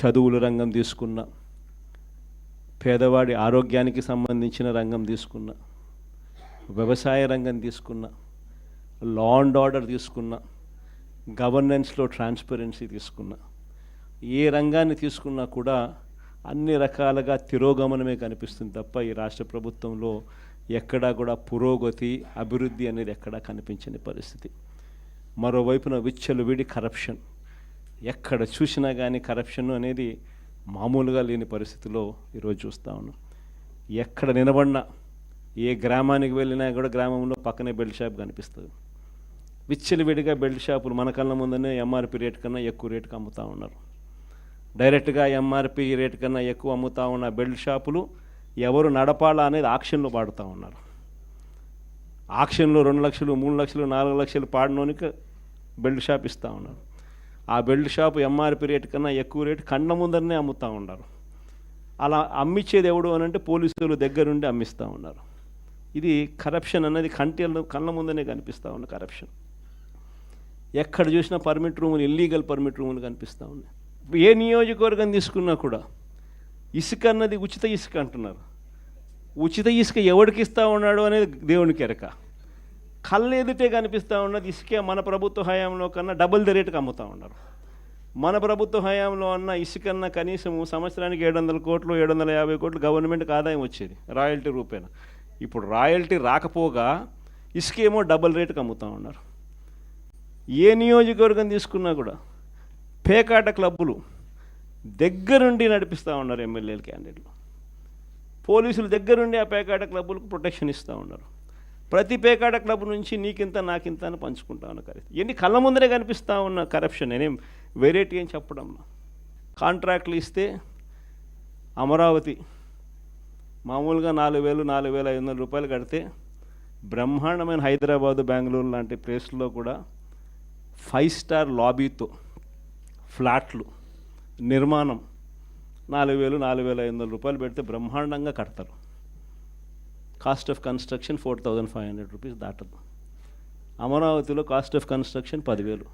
చదువుల రంగం తీసుకున్నా పేదవాడి ఆరోగ్యానికి సంబంధించిన రంగం తీసుకున్నా వ్యవసాయ రంగం తీసుకున్నా లా అండ్ ఆర్డర్ తీసుకున్నా గవర్నెన్స్లో ట్రాన్స్పరెన్సీ తీసుకున్నా ఏ రంగాన్ని తీసుకున్నా కూడా అన్ని రకాలుగా తిరోగమనమే కనిపిస్తుంది తప్ప ఈ రాష్ట్ర ప్రభుత్వంలో ఎక్కడా కూడా పురోగతి అభివృద్ధి అనేది ఎక్కడా కనిపించని పరిస్థితి. మరోవైపున విచ్చలు విడి కరప్షన్ ఎక్కడ చూసినా కానీ కరప్షన్ అనేది మామూలుగా లేని పరిస్థితిలో ఈరోజు చూస్తూ ఉన్నాం. ఎక్కడ నిలబడినా ఏ గ్రామానికి వెళ్ళినా కూడా గ్రామంలో పక్కనే బెల్ట్ షాప్ కనిపిస్తుంది. విచ్చలవిడిగా బెల్ట్ షాపులు మన కళ్ళ ముందనే ఎంఆర్పి రేట్ కన్నా ఎక్కువ రేటుకి అమ్ముతూ ఉన్నారు. డైరెక్ట్గా ఎంఆర్పి రేట్ కన్నా ఎక్కువ అమ్ముతూ ఉన్న బెల్ట్ షాపులు ఎవరు నడపాలా అనేది ఆక్షన్లో పాడుతూ ఉన్నారు. ఆక్షన్లో రెండు లక్షలు మూడు లక్షలు నాలుగు లక్షలు పాడినోనికి బెల్ట్ షాప్ ఇస్తూ ఉన్నారు. ఆ బెల్ట్ షాప్ ఎంఆర్పి రేట్ కన్నా ఎక్కువ రేటు కండ ముందరనే అమ్ముతూ ఉన్నారు. అలా అమ్మిచ్చేది ఎవడు అని అంటే పోలీసులు దగ్గరుండి అమ్మిస్తూ ఉన్నారు. ఇది కరప్షన్ అన్నది కంటి కళ్ళ ముందనే కనిపిస్తూ ఉన్న కరప్షన్ ఎక్కడ చూసినా పర్మిట్ రూములు ఇల్లీగల్ పర్మిట్ రూములు కనిపిస్తూ ఉన్నాయి. ఏ నియోజకవర్గం తీసుకున్నా కూడా ఇసుక అన్నది ఉచిత ఇసుక అంటున్నారు. ఉచిత ఇసుక ఎవడికి ఇస్తా ఉన్నాడు అనేది దేవునికి ఎరక కళ్ళు ఎదుటే కనిపిస్తూ ఉన్నది ఇసుకే మన ప్రభుత్వ హయాంలో కన్నా డబుల్ ద రేటుకి అమ్ముతూ ఉన్నారు. మన ప్రభుత్వ హయాంలో అన్న ఇసుకన్న కనీసం సంవత్సరానికి ఏడు వందల కోట్లు ఏడు వందల యాభై కోట్లు గవర్నమెంట్కి ఆదాయం వచ్చేది రాయల్టీ రూపేణ. ఇప్పుడు రాయల్టీ రాకపోగా ఇసుకేమో డబుల్ రేటుకి అమ్ముతూ ఉన్నారు. ఏ నియోజకవర్గం తీసుకున్నా కూడా పేకాట క్లబ్బులు దగ్గరుండి నడిపిస్తూ ఉన్నారు ఎమ్మెల్యేల క్యాండిడేట్లు. పోలీసులు దగ్గరుండి ఆ పేకాట క్లబ్బులకు ప్రొటెక్షన్ ఇస్తూ ఉన్నారు. ప్రతి పేకాట క్లబ్ నుంచి నీకింత నాకింత అని పంచుకుంటా ఉన్న కరెక్ట్ ఎన్ని కళ్ళ ముందరే కనిపిస్తూ ఉన్న కరప్షన్ నేనేం వెరైటీ అని చెప్పడం కాంట్రాక్ట్లు ఇస్తే అమరావతి మామూలుగా నాలుగు వేలు నాలుగు వేల ఐదు వందల రూపాయలు కడితే బ్రహ్మాండమైన హైదరాబాదు బెంగళూరు లాంటి ప్లేస్లో కూడా ఫైవ్ స్టార్ లాబీతో ఫ్లాట్లు నిర్మాణం నాలుగు వేలు నాలుగు వేల ఐదు వందల రూపాయలు పెడితే బ్రహ్మాండంగా కడతారు. Cost of construction four thousand five hundred rupees దాటదు. అమరావతిలో కాస్ట్ ఆఫ్ కన్స్ట్రక్షన్ పదివేలు.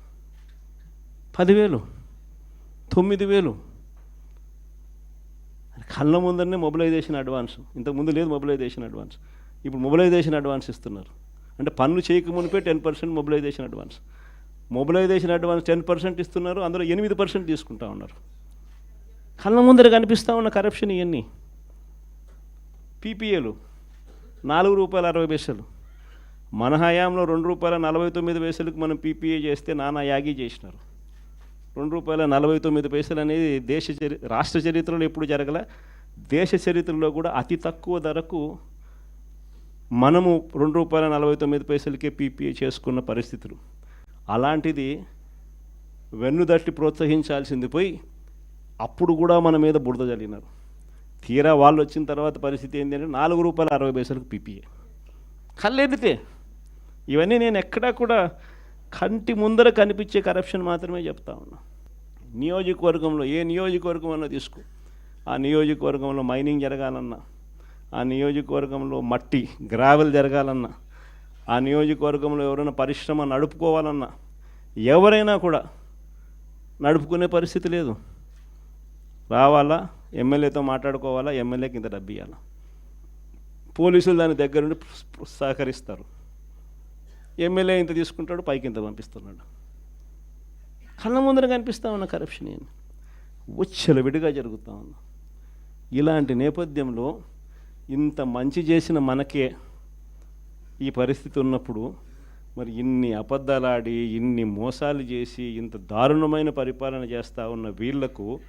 పదివేలు. తొమ్మిది వేలు. కళ్ళ ముందరనే మొబిలైజేషన్ అడ్వాన్స్. ఇంతకుముందు లేదు మొబిలైజేషన్ అడ్వాన్స్. ఇప్పుడు మొబిలైజేషన్ అడ్వాన్స్ ఇస్తున్నారు. అంటే పన్ను చేయక మునిపే ten percent mobilisation advance. Mobilisation advance ten percent ఇస్తున్నారు అందులో ఎనిమిది పర్సెంట్ తీసుకుంటా ఉన్నారు. కళ్ళ ముందర కనిపిస్తూ ఉన్న కరప్షన్ ఇవన్నీ పీపీఏలు. నాలుగు రూపాయల అరవై పైసలు. మన హయాంలో రెండు రూపాయల నలభై తొమ్మిది పైసలకు మనం పీపీఏ చేస్తే నానా యాగి చేసినారు. రెండు రూపాయల నలభై తొమ్మిది పైసలు అనేది దేశ చరి రాష్ట్ర చరిత్రలో ఎప్పుడు జరగలే దేశ చరిత్రలో కూడా అతి తక్కువ ధరకు మనము రెండు రూపాయల నలభై తొమ్మిది పైసలకే పీపీఏ చేసుకున్న పరిస్థితులు. అలాంటిది వెన్నుదట్టి ప్రోత్సహించాల్సింది పోయి అప్పుడు కూడా మన మీద బురద జరిగినారు తీరా వాళ్ళు వచ్చిన తర్వాత పరిస్థితి ఏంటి అంటే నాలుగు రూపాయల అరవై పైసలకు పీపీఏ. కళ్ళెదితే ఇవన్నీ నేను ఎక్కడా కూడా కంటి ముందర కనిపించే కరప్షన్ మాత్రమే చెప్తా ఉన్నా. నియోజకవర్గంలో ఏ నియోజకవర్గం అన్నా తీసుకో. ఆ నియోజకవర్గంలో మైనింగ్ జరగాలన్నా ఆ నియోజకవర్గంలో మట్టి గ్రావెల్ జరగాలన్నా ఆ నియోజకవర్గంలో ఎవరైనా పరిశ్రమ నడుపుకోవాలన్నా ఎవరైనా కూడా నడుపుకునే పరిస్థితి లేదు. రావాలా? ఎమ్మెల్యేతో మాట్లాడుకోవాలా? ఎమ్మెల్యేకి ఇంత డబ్బు ఇవ్వాలా పోలీసులు దాని దగ్గరుండి సహకరిస్తారు. ఎమ్మెల్యే ఇంత తీసుకుంటాడు పైకి ఇంత పంపిస్తున్నాడు. కళ్ళ ముందర కనిపిస్తా ఉన్న కరప్షన్ ఏంది? ఉచ్చల విడిగా జరుగుతూ ఉంది. ఇలాంటి నేపథ్యంలో ఇంత మంచి చేసిన మనకే ఈ పరిస్థితి ఉన్నప్పుడు మరి ఇన్ని అబద్ధాలాడి ఇన్ని మోసాలు చేసి ఇంత దారుణమైన పరిపాలన చేస్తూ ఉన్న వీళ్ళకు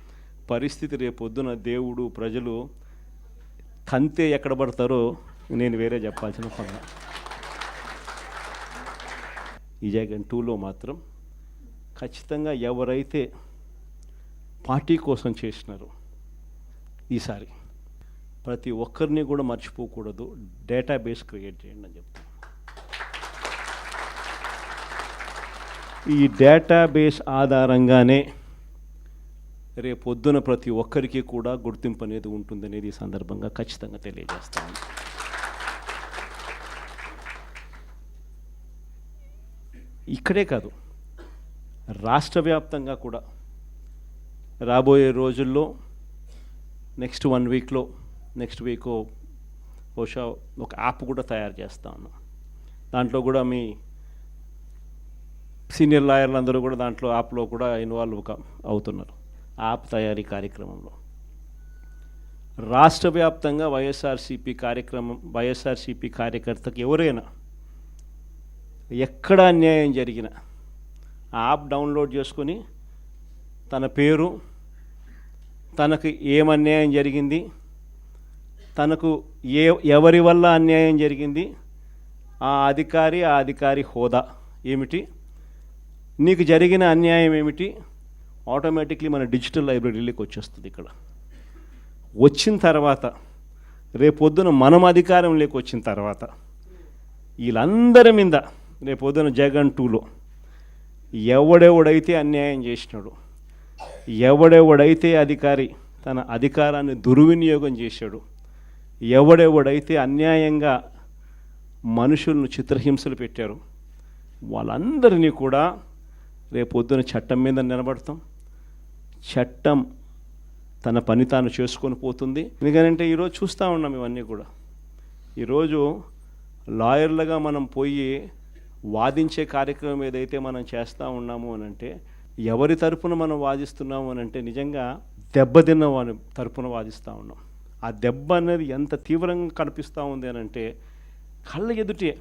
పరిస్థితి రేపొద్దున దేవుడు ప్రజలు కంతే ఎక్కడ పడతారో నేను వేరే చెప్పాల్సిన పని. ఈ జగన్ టూలో మాత్రం ఖచ్చితంగా ఎవరైతే పార్టీ కోసం చేసినారో ఈసారి ప్రతి ఒక్కరిని కూడా మర్చిపోకూడదు. డేటాబేస్ క్రియేట్ చేయండి అని చెప్తాను. ఈ డేటాబేస్ ఆధారంగానే రేపొద్దున ప్రతి ఒక్కరికి కూడా గుర్తింపు అనేది ఉంటుందనేది ఈ సందర్భంగా ఖచ్చితంగా తెలియజేస్తాను. ఇక్కడే కాదు రాష్ట్ర వ్యాప్తంగా కూడా రాబోయే రోజుల్లో నెక్స్ట్ వన్ వీక్లో నెక్స్ట్ వీక్ బహుశా ఒక యాప్ కూడా తయారు చేస్తాను దాంట్లో కూడా మీ సీనియర్ లాయర్లు అందరూ కూడా దాంట్లో యాప్లో కూడా ఇన్వాల్వ్ అవుతున్నారు. యాప్ తయారీ కార్యక్రమంలో. రాష్ట్ర వ్యాప్తంగా వైఎస్ఆర్సీపీ కార్యక్రమం వైఎస్ఆర్సీపీ కార్యకర్తకు ఎవరైనా ఎక్కడ అన్యాయం జరిగినా ఆ యాప్ డౌన్లోడ్ చేసుకొని తన పేరు తనకు ఏం అన్యాయం జరిగింది తనకు ఏ ఎవరి వల్ల అన్యాయం జరిగింది ఆ అధికారి ఆ అధికారి హోదా ఏమిటి నీకు జరిగిన అన్యాయం ఏమిటి ఆటోమేటిక్లీ మన డిజిటల్ లైబ్రరీలోకి వచ్చేస్తుంది ఇక్కడ. వచ్చిన తర్వాత రేపొద్దున మనం అధికారంలోకి వచ్చిన తర్వాత వీళ్ళందరి మీద రేపొద్దున జగన్ టూలో ఎవడెవడైతే అన్యాయం చేసినాడు ఎవడెవడైతే అధికారి తన అధికారాన్ని దుర్వినియోగం చేశాడు ఎవడెవడైతే అన్యాయంగా మనుషులను చిత్రహింసలు పెట్టారు వాళ్ళందరినీ కూడా రేపొద్దున చట్టం మీద నిలబడతాం. చట్టం తన పని తాను చేసుకొని పోతుంది. ఎందుకంటే ఈరోజు చూస్తూ ఉన్నాం ఇవన్నీ కూడా. ఈరోజు లాయర్లుగా మనం పోయి వాదించే కార్యక్రమం ఏదైతే మనం చేస్తూ ఉన్నాము అని అంటే ఎవరి తరపున మనం వాదిస్తున్నాము అని అంటే నిజంగా దెబ్బతిన్న వాని తరపున వాదిస్తూ ఉన్నాం. ఆ దెబ్బ అనేది ఎంత తీవ్రంగా కనిపిస్తూ ఉంది అని అంటే కళ్ళ ఎదుటే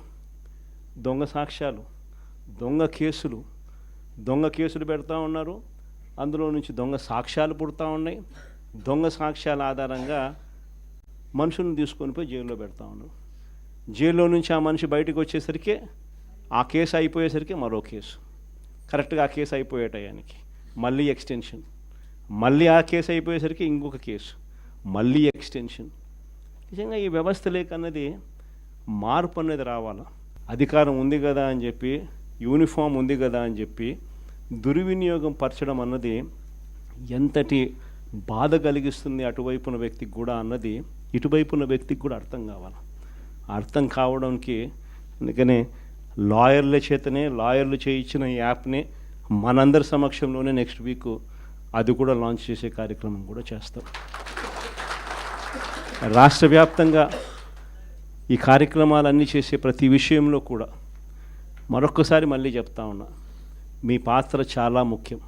దొంగ సాక్ష్యాలు దొంగ కేసులు దొంగ కేసులు పెడతా ఉన్నారు. అందులో నుంచి దొంగ సాక్ష్యాలు పుడతా ఉన్నాయి. దొంగ సాక్ష్యాల ఆధారంగా మనుషులను తీసుకొని పోయి జైల్లో పెడతా ఉన్నారు. జైల్లో నుంచి ఆ మనిషి బయటకు వచ్చేసరికి ఆ కేసు అయిపోయేసరికి మరో కేసు. కరెక్ట్గా ఆ కేసు అయిపోయే టయానికి. మళ్ళీ ఎక్స్టెన్షన్. మళ్ళీ ఆ కేసు అయిపోయేసరికి ఇంకొక కేసు. మళ్ళీ ఎక్స్టెన్షన్. నిజంగా ఈ వ్యవస్థ లేకన్నది మార్పు అనేది రావాలా? అధికారం ఉంది కదా అని చెప్పి యూనిఫామ్ ఉంది కదా అని చెప్పి దుర్వినియోగం పరచడం అన్నది ఎంతటి బాధ కలిగిస్తుంది అటువైపున వ్యక్తికి కూడా అన్నది ఇటువైపున వ్యక్తికి కూడా అర్థం కావాలి. అర్థం కావడానికి అందుకనే లాయర్ల చేతనే లాయర్లు చేయించిన ఈ యాప్ని మనందరి సమక్షంలోనే నెక్స్ట్ వీక్ అది కూడా లాంచ్ చేసే కార్యక్రమం కూడా చేస్తాం. రాష్ట్ర వ్యాప్తంగా ఈ కార్యక్రమాలన్నీ చేసే ప్రతి విషయంలో కూడా మరొక్కసారి మళ్ళీ చెప్తా ఉన్నా. మీ పాత్ర చాలా ముఖ్యం.